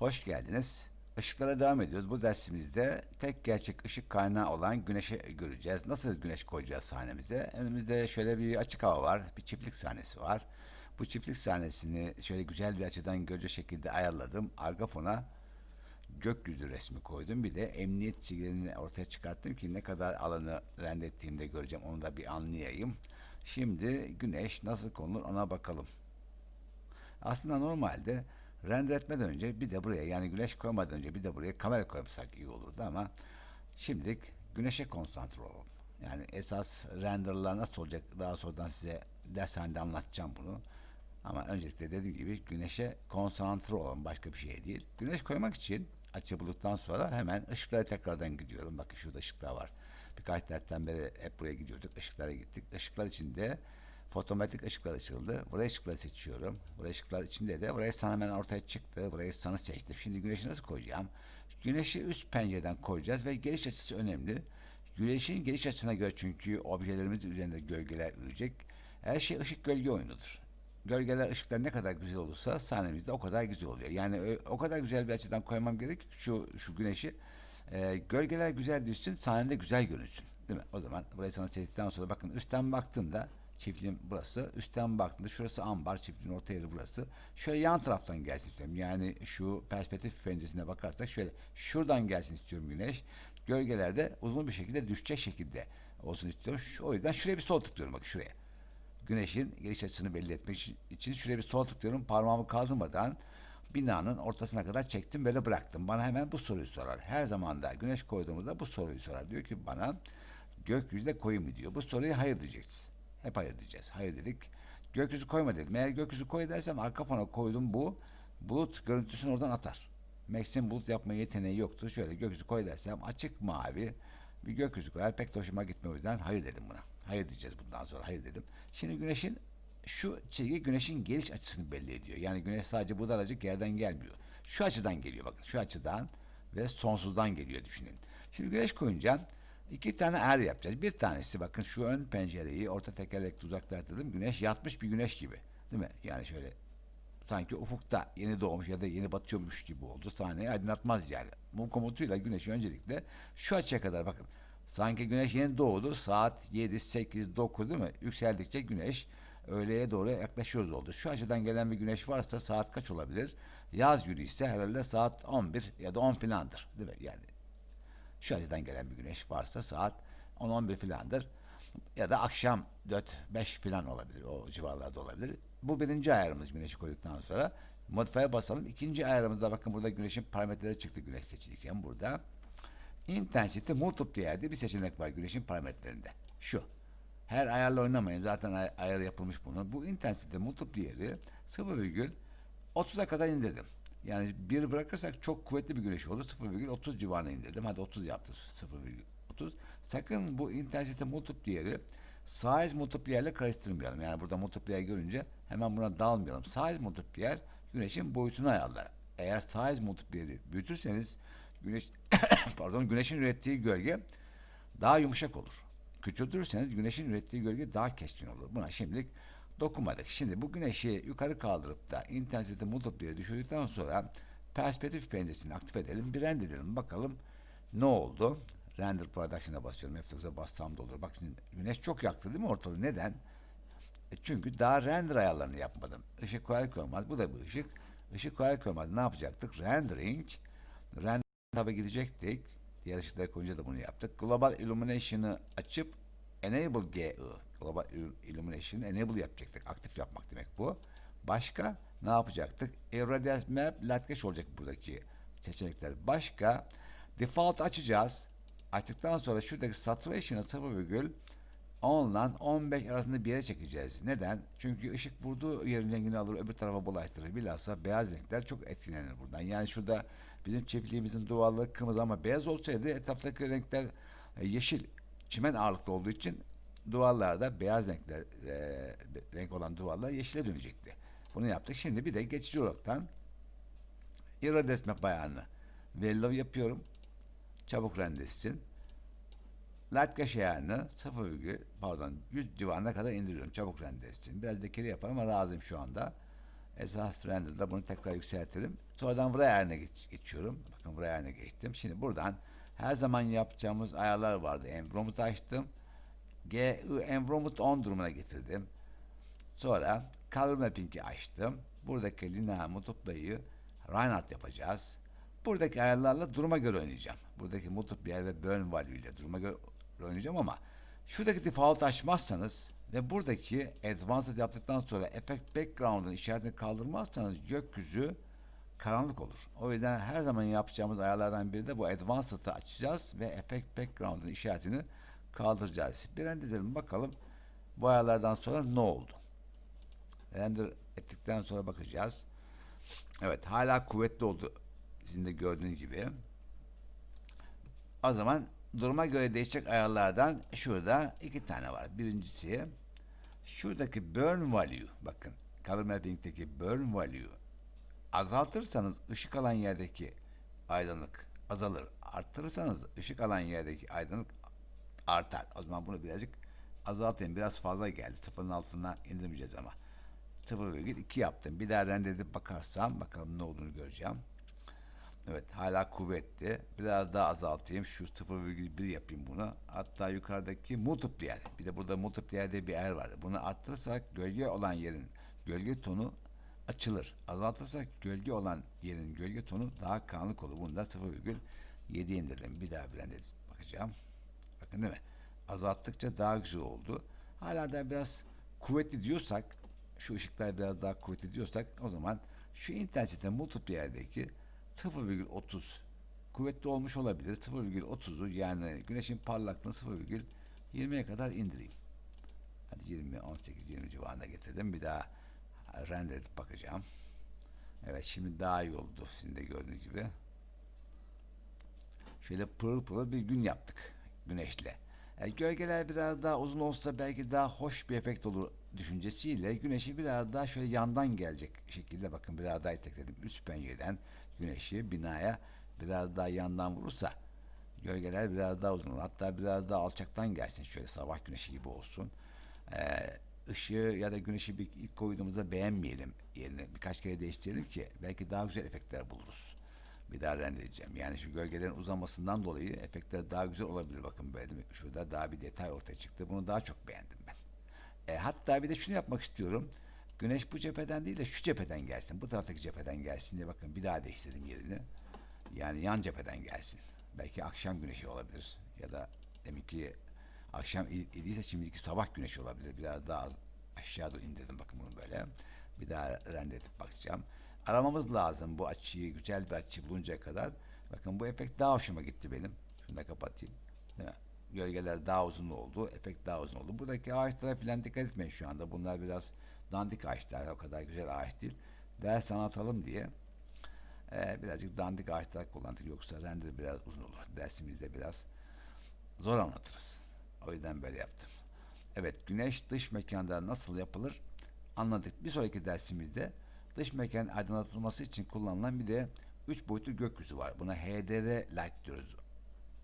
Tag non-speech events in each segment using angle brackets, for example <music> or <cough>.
Hoş geldiniz. Işıklara devam ediyoruz. Bu dersimizde tek gerçek ışık kaynağı olan güneşi göreceğiz. Nasıl güneş koyacağız sahnemize? Önümüzde şöyle bir açık hava var. Bir çiftlik sahnesi var. Bu çiftlik sahnesini şöyle güzel bir açıdan görecek şekilde ayarladım. Arka fona gökyüzü resmi koydum. Bir de emniyet çizgilerini ortaya çıkarttım ki ne kadar alanı render ettiğimde göreceğim. Onu da bir anlayayım. Şimdi güneş nasıl konulur ona bakalım. Aslında normalde render etmeden önce bir de buraya yani güneş koymadan önce bir de buraya kamera koysak iyi olurdu ama şimdilik güneşe konsantre olalım. Yani esas renderlar nasıl olacak daha sonradan size dershanede anlatacağım bunu. Ama öncelikle dediğim gibi güneşe konsantre olalım başka bir şey değil. Güneş koymak için açı bulduktan sonra hemen ışıklara tekrardan gidiyorum. Bakın şurada ışıklar var. Birkaç dertten beri hep buraya gidiyorduk. Işıklara gittik. Işıklar içinde fotometrik ışıklar açıldı. Buraya ışıkları seçiyorum. Buraya ışıklar içinde de buraya sana hemen ortaya çıktı. Buraya sana seçtim. Şimdi güneşi nasıl koyacağım? Güneşi üst pencereden koyacağız ve geliş açısı önemli. Güneşin geliş açısına göre çünkü objelerimiz üzerinde gölgeler ürecek. Her şey ışık gölge oyunudur. Gölgeler ışıklar ne kadar güzel olursa sahnemizde o kadar güzel oluyor. Yani ö- o kadar güzel bir açıdan koymam gerek şu şu güneşi e, gölgeler güzel düşsün, sahnede güzel görünsün. Değil mi? O zaman burayı sana seçtikten sonra bakın üstten baktığımda çiftliğim burası. Üstten baktığımda şurası ambar, çiftliğin orta yeri burası. Şöyle yan taraftan gelsin istiyorum. Yani şu perspektif penceresine bakarsak şöyle şuradan gelsin istiyorum güneş. Gölgelerde uzun bir şekilde düşecek şekilde olsun istiyorum. O yüzden şuraya bir sol tıklıyorum bak şuraya. Güneşin geliş açısını belli etmek için- şuraya bir sol tıklıyorum. Parmağımı kaldırmadan binanın ortasına kadar çektim böyle bıraktım. Bana hemen bu soruyu sorar. Her zaman da güneş koyduğumuzda bu soruyu sorar. Diyor ki bana gökyüzüde koyu mu diyor. Bu soruya hayır diyeceğiz. Hep hayır diyeceğiz. Hayır dedik. Gökyüzü koyma dedim. Eğer gökyüzü koy dersem arka fona koydum bu. Bulut görüntüsünü oradan atar. Max'in bulut yapma yeteneği yoktu. Şöyle gökyüzü koy dersem açık mavi bir gökyüzü koyar. Pek de hoşuma gitmiyor o yüzden hayır dedim buna. Hayır diyeceğiz bundan sonra hayır dedim. Şimdi güneşin şu çizgi güneşin geliş açısını belli ediyor. Yani güneş sadece bu daracık yerden gelmiyor. Şu açıdan geliyor bakın. Şu açıdan ve sonsuzdan geliyor düşünün. Şimdi güneş koyunca iki tane er yapacağız. Bir tanesi bakın şu ön pencereyi orta tekerlekli uzaklaştırdım. Güneş yatmış bir güneş gibi. Değil mi? Yani şöyle sanki ufukta yeni doğmuş ya da yeni batıyormuş gibi oldu. Sahneyi aydınlatmaz yani. Bu komutuyla güneşi öncelikle şu açıya kadar bakın. Sanki güneş yeni doğdu. Saat 7, 8, 9 değil mi? Yükseldikçe güneş öğleye doğru yaklaşıyoruz oldu. Şu açıdan gelen bir güneş varsa saat kaç olabilir? Yaz günü ise herhalde saat 11 ya da 10 filandır. Değil mi? Yani şu açıdan gelen bir güneş varsa saat 10-11 filandır. Ya da akşam 4-5 filan olabilir. O civarlarda olabilir. Bu birinci ayarımız güneşi koyduktan sonra. Modify'e basalım. İkinci ayarımızda bakın burada güneşin parametreleri çıktı güneş seçilirken burada. Intensity Multiplier diye bir seçenek var güneşin parametrelerinde. Şu. Her ayarla oynamayın. Zaten ay- ayarı yapılmış bunun. Bu Intensity Multiplier'i 0,30'a kadar indirdim. Yani bir bırakırsak çok kuvvetli bir güneş olur. 0,30 civarına indirdim. Hadi 30 yaptır. 0,30. Sakın bu intensite multiplier'i size multiplier ile karıştırmayalım. Yani burada multiplier görünce hemen buna dalmayalım. Size multiplier güneşin boyutunu ayarlar. Eğer size multiplier'i büyütürseniz güneş <coughs> pardon güneşin ürettiği gölge daha yumuşak olur. Küçültürseniz güneşin ürettiği gölge daha keskin olur. Buna şimdilik dokunmadık. Şimdi bu güneşi yukarı kaldırıp da intensity multiplier'i düşürdükten sonra perspektif penceresini aktif edelim. Bir render edelim. Bakalım ne oldu? Render Production'a basıyorum. F9'a bassam da olur. Bak şimdi güneş çok yaktı değil mi ortalığı? Neden? E çünkü daha render ayarlarını yapmadım. Işık koyar koymaz. Bu da bir ışık. Işık koyar koymaz ne yapacaktık? Rendering. Render tabi gidecektik. Diğer ışıkları koyunca da bunu yaptık. Global Illumination'ı açıp Enable GI. Global Il- Illumination'ı Enable yapacaktık. Aktif yapmak demek bu. Başka ne yapacaktık? Irradiance Map Lightcache olacak buradaki seçenekler. Başka Default açacağız. Açtıktan sonra şuradaki Saturation'ı 0,10 ile 15 arasında bir yere çekeceğiz. Neden? Çünkü ışık vurduğu yerin rengini alır öbür tarafa bulaştırır. Bilhassa beyaz renkler çok etkilenir buradan. Yani şurada bizim çiftliğimizin duvarları kırmızı ama beyaz olsaydı etraftaki renkler e, yeşil, çimen ağırlıklı olduğu için duvarlarda beyaz renkler, e, renk olan duvarlar yeşile dönecekti. Bunu yaptık. Şimdi bir de geçici olaraktan map ayağını Vello yapıyorum. Çabuk rendes için. Cache ayarını 0, pardon 100 civarına kadar indiriyorum çabuk rendes için. Biraz dekeli yaparım ama razıyım şu anda. Esas render'da bunu tekrar yükseltelim. Sonradan buraya ayarına geç- geçiyorum. Bakın buraya ayarına geçtim. Şimdi buradan her zaman yapacağımız ayarlar vardı. Environment açtım. GI Environment on durumuna getirdim. Sonra Color Mapping'i açtım. Buradaki linear multiply'ı Reinhardt yapacağız. Buradaki ayarlarla duruma göre oynayacağım. Buradaki multiplier ve burn value ile duruma göre oynayacağım ama şuradaki default açmazsanız ve buradaki advanced yaptıktan sonra effect background'ın işaretini kaldırmazsanız gökyüzü karanlık olur. O yüzden her zaman yapacağımız ayarlardan biri de bu advanced'ı açacağız ve effect background'ın işaretini kaldıracağız. Bir render edelim bakalım bu ayarlardan sonra ne oldu? Render ettikten sonra bakacağız. Evet hala kuvvetli oldu. Sizin de gördüğünüz gibi. O zaman duruma göre değişecek ayarlardan şurada iki tane var. Birincisi şuradaki burn value bakın color mapping'deki burn value azaltırsanız ışık alan yerdeki aydınlık azalır. Arttırırsanız ışık alan yerdeki aydınlık artar. O zaman bunu birazcık azaltayım. Biraz fazla geldi. Sıfırın altına indirmeyeceğiz ama. 0,2 yaptım. Bir daha render edip bakarsam bakalım ne olduğunu göreceğim. Evet hala kuvvetli. Biraz daha azaltayım. Şu 0,1 yapayım bunu. Hatta yukarıdaki multiplier. Bir de burada multiplier diye bir yer var. Bunu arttırırsak gölge olan yerin gölge tonu açılır. Azaltırsak gölge olan yerin gölge tonu daha karanlık olur. Bunu da 0,7 indirdim. Bir daha edip bakacağım. Bakın değil mi? Azalttıkça daha güzel oldu. Hala da biraz kuvvetli diyorsak şu ışıklar biraz daha kuvvetli diyorsak o zaman şu intensite multiplier'deki 0,30 kuvvetli olmuş olabilir. 0,30'u yani güneşin parlaklığını 0,20'ye kadar indireyim. Hadi 20, 18, 20 civarında getirdim. Bir daha render edip bakacağım. Evet şimdi daha iyi oldu. Sizin de gördüğünüz gibi. Şöyle pırıl pırıl bir gün yaptık güneşle. E, gölgeler biraz daha uzun olsa belki daha hoş bir efekt olur düşüncesiyle güneşi biraz daha şöyle yandan gelecek şekilde bakın biraz daha itekledim. Üst pencereden güneşi binaya biraz daha yandan vurursa gölgeler biraz daha uzun olur. Hatta biraz daha alçaktan gelsin şöyle sabah güneşi gibi olsun. Ee, ışığı ya da güneşi bir ilk koyduğumuzda beğenmeyelim yerine birkaç kere değiştirelim ki belki daha güzel efektler buluruz. Bir daha render edeceğim. Yani şu gölgelerin uzamasından dolayı efektler daha güzel olabilir. Bakın böyle şurada daha bir detay ortaya çıktı. Bunu daha çok beğendim ben. E, hatta bir de şunu yapmak istiyorum. Güneş bu cepheden değil de şu cepheden gelsin. Bu taraftaki cepheden gelsin diye bakın bir daha değiştirdim yerini. Yani yan cepheden gelsin. Belki akşam güneşi olabilir. Ya da demek ki akşam idiyse şimdiki sabah güneşi olabilir. Biraz daha aşağı doğru indirdim bakın bunu böyle. Bir daha render edip bakacağım. Aramamız lazım bu açıyı, güzel bir açı buluncaya kadar. Bakın bu efekt daha hoşuma gitti benim. Şunu da kapatayım. Değil mi? Gölgeler daha uzun oldu, efekt daha uzun oldu. Buradaki ağaçlara filan dikkat etmeyin şu anda. Bunlar biraz dandik ağaçlar, o kadar güzel ağaç değil. Ders anlatalım diye eee, birazcık dandik ağaçlar kullandık. Yoksa render biraz uzun olur. Dersimizde biraz zor anlatırız. O yüzden böyle yaptım. Evet, güneş dış mekanda nasıl yapılır anladık. Bir sonraki dersimizde dış mekan aydınlatılması için kullanılan bir de 3 boyutlu gökyüzü var. Buna HDR light diyoruz.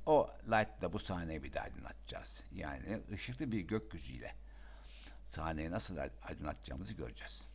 O light da bu sahneyi bir de aydınlatacağız. Yani ışıklı bir gökyüzüyle sahneyi nasıl aydınlatacağımızı göreceğiz.